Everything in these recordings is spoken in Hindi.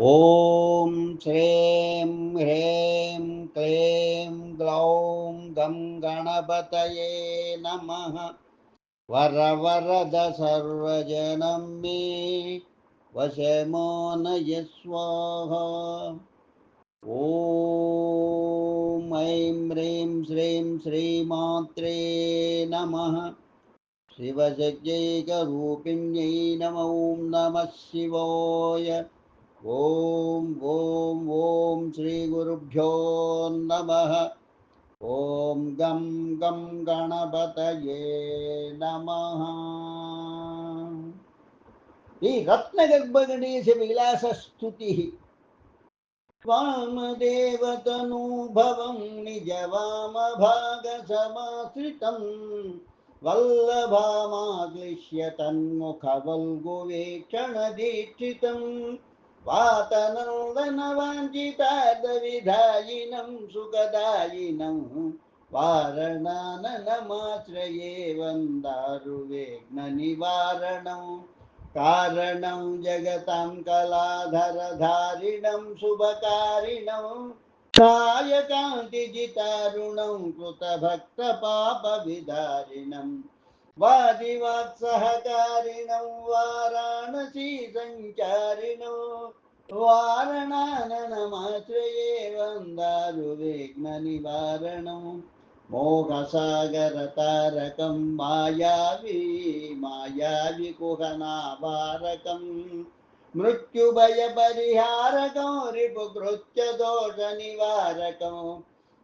ॐ श्रीं ह्रीं क्लीं ग्लौं गं गणपतये नमः। वरवरद सर्वजनं मे वशमो नय स्वाहा ॐ ऐं ह्रीं श्रीं श्रीमात्रे नमः। शिवशक्त्यैकरूपिण्यै नम नमः शिवाय ॐ ॐ ॐ श्रीगुरुभ्यो नमः। ॐ गं गं गणपतये नमः। श्रीरत्नगर्भगणेशविलासस्तुतिः स्वामदेवतनुभवं वामदेवतनुभवं निजवामभागसमाश्रितं। वल्लभामाग्लिश्य तन्मुखवल्गुवेक्षणदीक्षितम् वातनं वनवाञ्चितादविधायिनं सुखदायिनं वारणाननमाश्रये वन्दारुवेग्ननिवारणं कारणं जगतां कलाधरधारिणं शुभकारिणं कायकान्तिजितारुणं कृतभक्तपापविदारिणम् वादिवात्सहकारिणं वाराणसी सञ्चारिणो वारणाननमाश्रये वन्दारुविघ्ननिवारणं मोहसागरतारकं मायावी मायाविकुहनावारकं मृत्युभयपरिहारकं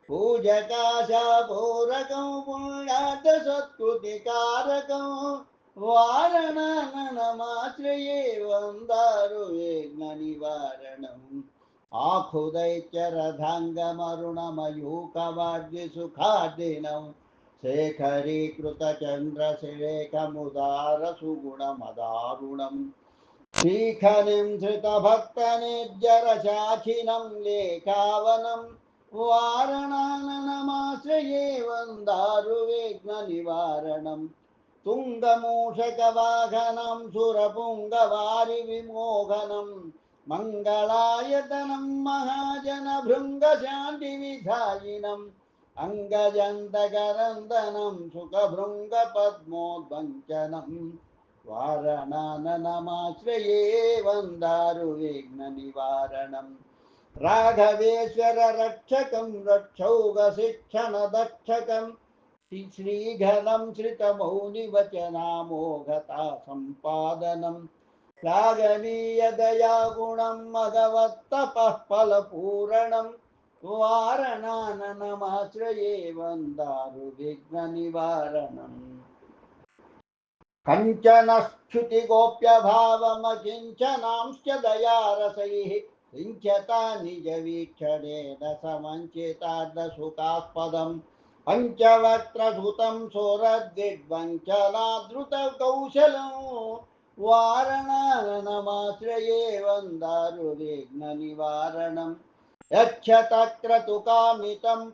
पुण्यार्थसत्कृतिकारकं वारणननमाश्रये वन्दारुविघ्ननिवारणम् आखुदैत्यरथाङ्गमरुणमयूकवाद्यसुखादिनं शेखरीकृतचन्द्रशिरेखमुदारसुगुणमदारुणं श्रीखनिं धृतभक्तनिर्जरशाखिनं लेखावनं वारणाननमाश्रये वन्दारुविघ्ननिवारणम्। तुङ्गमूषकवाहनं सुरपुङ्गवारिविमोहनं मङ्गलायतनं महाजनभृङ्गशान्तिविधायिनम् अङ्गजन्तकरन्दनं सुखभृङ्गपद्मोद्वञ्चनं। वारणाननमाश्रये वन्दारुविघ्ननिवारणम् राघवेश्वर रक्षकं रक्षौगशिक्षणदक्षकम् श्रीघनं श्रितमौनिवचनामोघता सम्पादनं श्लाघनीयदया गुणं मघवत्तपः फलपूरणं वारणाननमाश्रये वन्दारुविघ्ननिवारणम्। कञ्चनश्च्युतिगोप्यभावमकिञ्चनांश्च दयारसैः सिञ्चता निजवीक्षणेन समञ्चितार्धसुखास्पदम् पञ्चवक्त्रसुतं सोरद्विड्वञ्चनादृतकौशलं वारणाननमाश्रये वन्दारुविघ्ननिवारणम्।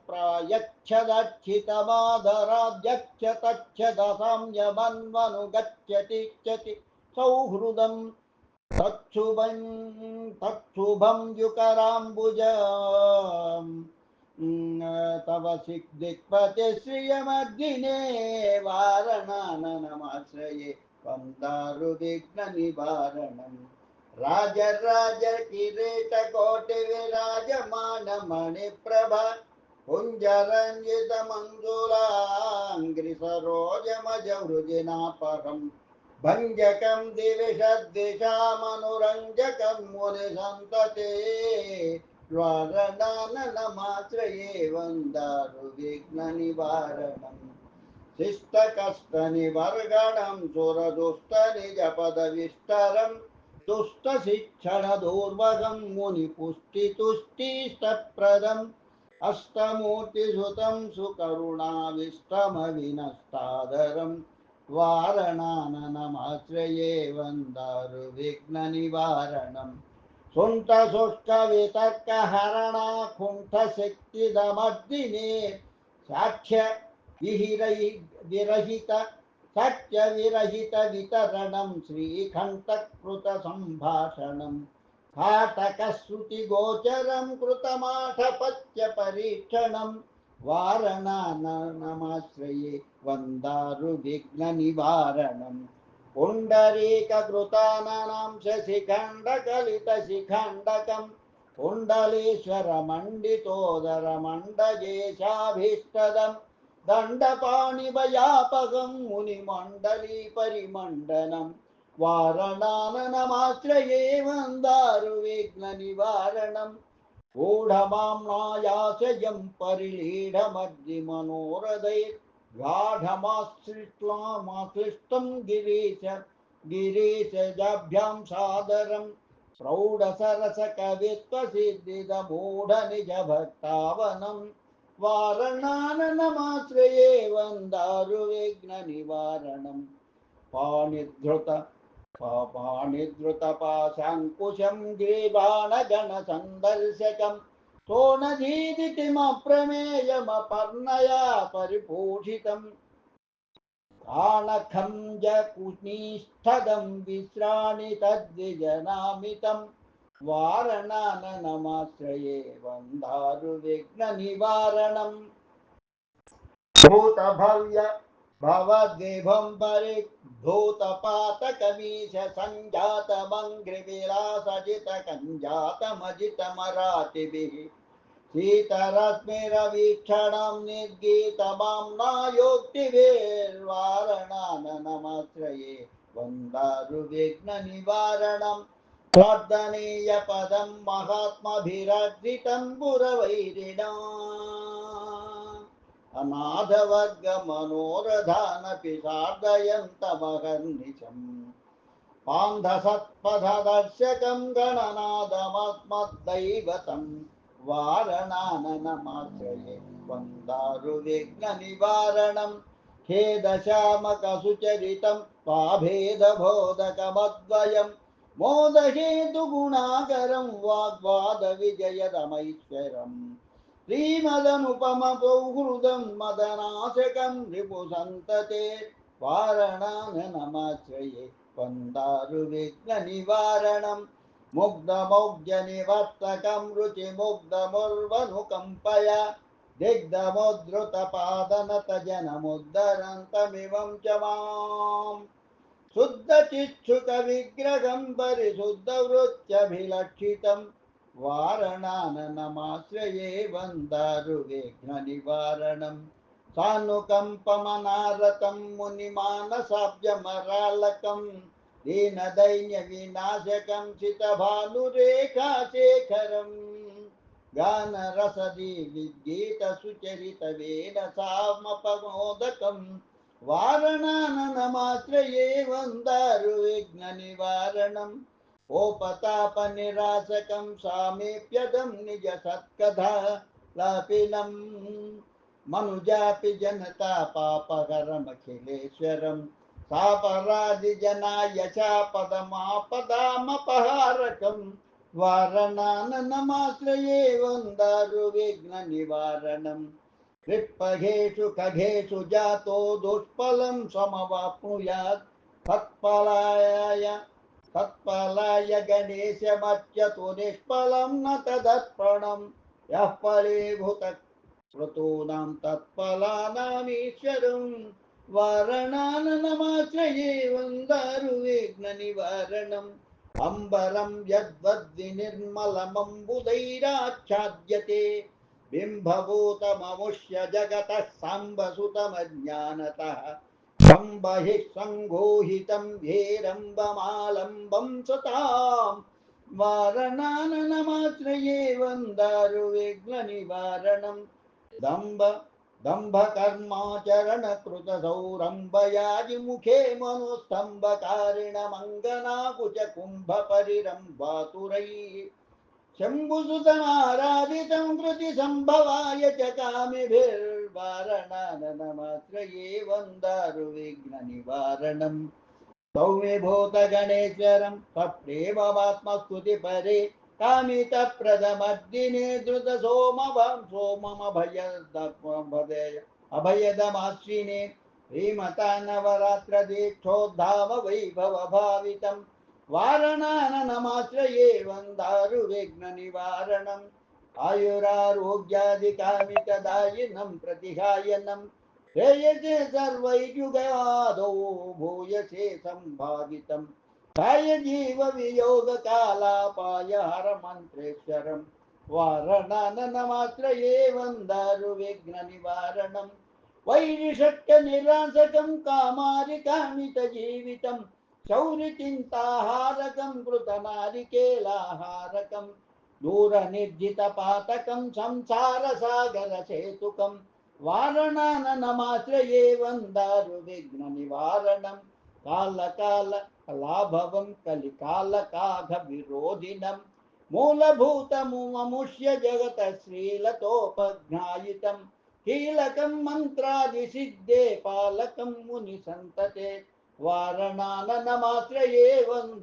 प्रायच्छदक्षितमादराद्यक्षतच्छदसं यमन्वनुगच्छति तच्छुभं तच्छुभं युकराम्बुज तव दिक्पते श्रियमग्निने वारणाननमाश्रये वन्दारुविघ्ननिवारणम् राजराज किरीटकोटिविराजमानमणिप्रभा कुञ्जरञ्जितमञ्जुलाङ्घ्रिसरोजमजवृजिनापरम् भञ्जकं दिविषद्दिशामनुरञ्जकं मुनिसन्तते द्वारणाननमाश्रये वन्दारुविघ्ननिवारणम्। शिष्टकष्टनिवर्गणं सुरदुष्टनिजपदविष्टरं दुष्टशिक्षणदुर्वहं मुनिपुष्टितुष्टिष्टप्रदम् अष्टमूर्तिसुतं सुकरुणाविष्टमविनष्टादरं वारणाननमाश्रये वन्दारुविघ्ननिवारणम् सुन्तशुष्कवितर्कहरणा कुण्ठशक्तिदमर्दिने साक्ष्य विहिरै विरहित सत्यविरहितवितरणं श्रीकण्ठकृतसम्भाषणं काटकश्रुतिगोचरं कृतमाठपच्य परीक्षणं वारणानमाश्रये वन्दारुविघ्ननिवारणम् पुण्डरीककृतानां शशिखण्डकलितशिखण्डकम् कुण्डलीश्वरमण्डितोदरमण्डयेशाभीष्टदम् दण्डपाणिभयापकं मुनिमण्डली परिमण्डनम् वारणाननमाश्रये वन्दारुविघ्ननिवारणम् गाढमाश्लिष्टमाश्लिष्टं गिरीश गिरीशजाभ्यां सादरम् प्रौढसरसकवित्वसिद्धिदमूढनिजभक्तावनं वारणाननमाश्रये वन्दारुविघ्ननिवारणम् पाणिधृत पाणिधृतपाशाङ्कुशं ग्रीबाणगणसन्दर्शकं सोनधीदितिमप्रमेयमपर्णया परिपूषितम्। काणखं जकुनिष्ठदं विश्राणि तद्विजनामितं। वारणाननमाश्रये वन्दारुविघ्ननिवारणम् भूतभव्य भवद्विभं परिभूतपातकमीश सञ्जातमङ्घ्रिविलासजितकञ्जातमजितमरातिभिः शीतरश्मिरवीक्षणं निर्गीतमाम्नायोक्तिभिर्वारणाननमाश्रये वन्दारुविघ्ननिवारणम् वर्धनीयपदं महात्मभिरर्जितं पुरवैरिणा अनाथवर्गमनोरधानपि सार्धयन्तमहर्निशम् पान्धसत्पथदर्शकं गणनादमस्मद्दैवतं वारणाननमाश्रये वन्दारुविघ्ननिवारणं खेदशामकसुचरितं स्वाभेदबोधकमद्वयं मोदहेतुगुणाकरं वाग्वादविजयदमैश्वरम् श्रीमदनुपमसौहृदं मदनाशकं रिपुसन्तते वारणाननमाश्रये वन्दारुविघ्ननिवारणं मुग्धमौग्ध्यनिवर्तकं रुचिमुग्धमुर्वनुकम्पया दिग्धमुद्धृतपादनतजनमुद्धरन्तमिवं च माम् शुद्धचिच्छुकविग्रहं వారణాననమాశ్రయే వందారు విఘ్న నివారణం. సానుకంపమనారతం ముని మానసాభ్యమరాలకం దీనదైన్య వినాశకం శితభానురేఖాశేఖరం గానరసది విద్గీత సుచరిత వేద సామపమోదకం. వారణాననమాశ్రయే వందారు విఘ్న నివారణం. ओपतापनिरासकं सामीप्यदं निजसत्कथा लापिनम् मनुजापि जनता पापहरमखिलेश्वरं। सापरादिजनाय चापदमापदामपहारकं। वारणाननमाश्रये वन्दारुविघ्ननिवारणम् कृप्पघेषु खगेषु जातो दुष्फलं समवाप्नुयात्। तत्फलाय गणेशमच्यतु निष्फलं न तदर्पणं। यः फलीभूत ऋतूनां तत्फलानामीश्वरं, वारणाननमाश्रये वन्दारुविघ्ननिवारणम् अम्बरं यद्वद्विनिर्मलमम्बुदैराच्छाद्यते बिम्बभूतममुष्य जगतः साम्बसुतमज्ञानतः। सम्बहिः सङ्गोहितं हेरम्बमालम्बं सतां वारणाननमाश्रये वन्दारुविघ्ननिवारणम् दम्भ दम्भकर्माचरणकृतसौरम्भयाजिमुखे मनुस्तम्भकारिणमङ्गनाकुचकुम्भपरिरम्भातुरैः शम्भुसुतमाराधितं कृतिसम्भवाय च कामिभिर्वारणानमात्र एवं भूतगणेश्वरं सप्रेमवात्मस्तुतिपरे कामितप्रदमद्दिने कामितप्रदमर्दिने सोममभयदय अभयदमाश्विने श्रीमता नवरात्रदीक्षोद्धाम वैभवभावितम् వారణాననమాశ్రయే వందారు విఘ్న నివారణం ఆయురారోగ్యాదికామికదాయినం ప్రతిహాయనం. శ్రేయసే సర్వైయుగాదౌ భూయసే సంభావితం. కాయ జీవ వియోగ కాలాపాయ హర మంత్రేశ్వరం వారణాననమాశ్రయే వందారు విఘ్న నివారణం వైరిషట్య నిరాసకం కామారి కామిత జీవితం. చౌరికింతాహారకం కృతనారికేలాహారకం దూరనిర్జితపాతకం సంసారసాగరసేతుకం వారణానమాశ్రయే వందారు విఘ్న నివారణం కాలకాల కళాభవం కలికాలకాఘ విరోధినం మూలభూతము మముష్య జగత శ్రీలతోపజ్ఞాయితం కీలకం మంత్రాది సిద్ధే పాలకం ముని సంతతే वारणानन मात्रये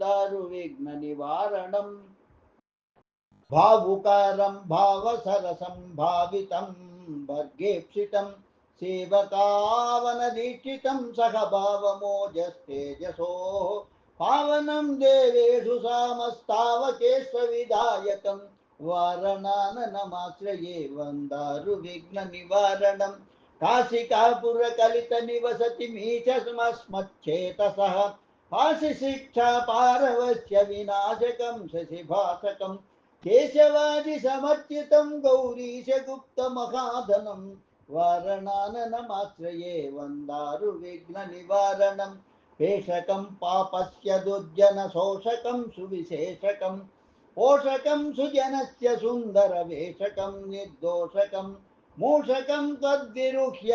दारुविघ्ननिवारणम् भावुकारं भावसरसं भावितं भर्गेप्सितं सेवतावनदीक्षितं सह भावमोजस्तेजसोः। पावनं देवेषु सामस्तावकेष्व विधायकं वारणाननमात्रये दारुविघ्ननिवारणम् काशिकापुरकलितनिवसति मीचस्मस्मच्छेतसः पाशिशिक्षा पारवस्य विनाशकं शशिभासकं केशवादिसमर्चितं गौरीशगुप्तमहाधनं वारणाननमाश्रये वन्दारुविघ्ननिवारणं पेषकं पापस्य दुर्जनशोषकं सुविशेषकं पोषकं सुजनस्य सुन्दरवेषकं निर्दोषकम् మూషకం తద్విరుహ్య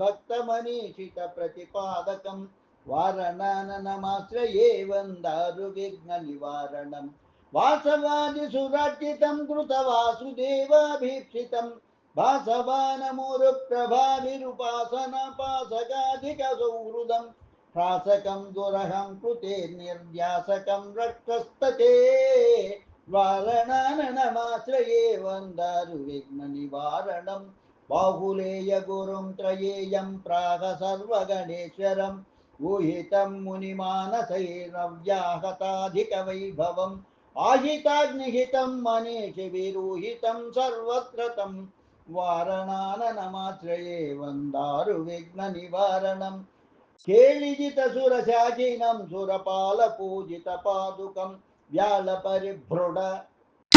భక్తమనీషిత ప్రతిపాదకం. వారణానమాశ్రయే వందారు విఘ్న నివారణం వాసవాది సురక్షితం కృత వాసుదేవాభీక్షితం భాసవానమురు ప్రభావిరుపాసన పాసకాధిక సౌహృదం ప్రాసకం దురహం కృతే నిర్యాసకం రక్షస్తతే. వారణానమాశ్రయే వందారు విఘ్న నివారణం बाहुलेयगुरुं त्रयेयं प्राह सर्वगणेश्वरम् ऊहितं मुनिमानसैर्नव्याहताधिकवैभवम् आहिताग्निहितं मनीषि विरूहितं सर्वत्र तं वारणाननमाश्रये वन्दारुविघ्ननिवारणं केलिजितसुरशाजिनं सुरपालपूजितपादुकं, व्यालपरिभ्रुड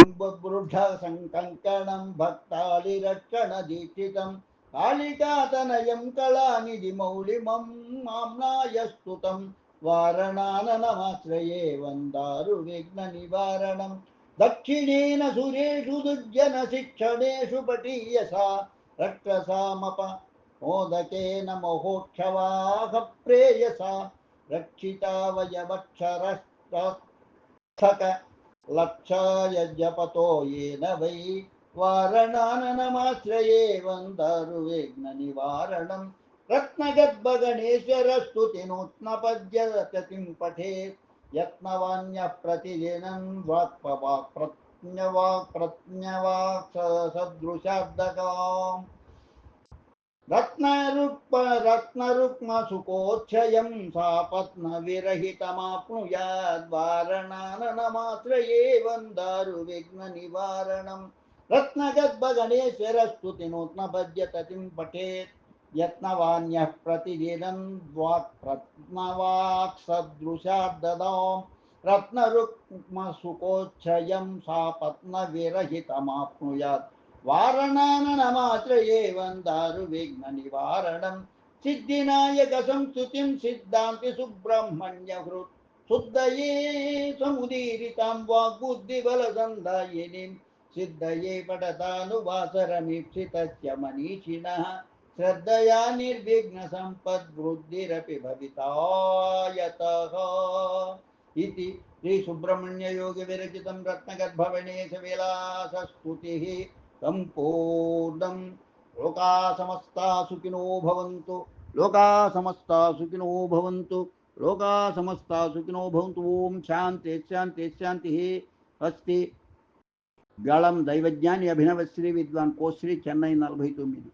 கும்பபுருஷங்கங்கணம் பக்தாலிரட்சணதீட்சிதம் காளிகாதனயம் கலாநிதி மௌலிமம் மாம்னாயஸ்துதம் வாரணானனமாசிரயே வந்தாரு விக்ன நிவாரணம். தட்சிணேன சுரேஷு துர்ஜன சிக்ஷணேஷு பட்டீயசா ரக்ஷசாமப मोदकेन मोहोक्षवाह प्रेयसा रक्षिता वयवक्षरस्तक लक्षायजपतो येन वै वारणाननमाश्रये वं दारुवेनिवारणं रत्नगद्भगणेशरस्तुतिनोत्नपद्य पठेत् यत्नवान्यः प्रतिदिनं वाक्पवाक् प्रज्ञवाक् प्रज्ञवाक् प्रत्न्यवाक्प्रज्ञवाक्सदृशाब्दकाम् रत्नरुक्म रत्नरुक्मसुकोच्छयं सा पत्नविरहितमाप्नुयाद्वारणाननमाश्रये वन्दारुविघ्ननिवारणं रत्नगद्भगणेश्वरस्तुतिनोत्नपद्यततिं पठेत्। यत्नवान्यः प्रतिदिनं द्वाक्प्रत्नवाक्सदृशाब्ददौ रत्नरुक्मसुकोच्छयं सा पत्नविरहितमाप्नुयात् వారణానమాశ్రయేవందారు విఘ్న నివారణం సిద్ధినాయక సంస్థుతిం సిద్ధాంతి సుబ్రహ్మణ్య హృత్ శుద్ధయే సముదీరితాం వాగ్బుద్ధిబల సంధాయిని సిద్ధయే పటతానువాసరమీప్సిత్య మనీషిణ శ్రద్ధయా నిర్విఘ్న సంపద్వృద్ధిరపి భవితాయత. ఇది శ్రీ సుబ్రహ్మణ్య యోగి విరచితం రత్నగర్భవణేశ విలాస స్తుతి सम्पूर्णम्। लोका समस्ता सुखिनो भवन्तु। लोकाः सुखिनो भवन्तु। लोकाः समस्ताः सुखिनो भवन्तु। ॐ शान्ति शान्ति, शान्तिः अस्ति। ಗಾಳಂ ದೈವಜ್ಞಾನಿ श्री ಶ್ರೀ ವಿದ್ವಾನ್ ಕೋಶ್ರೀ ಚೆನ್ನೈ ನಲಭೈ ತೊಮ್ಮಿದಿ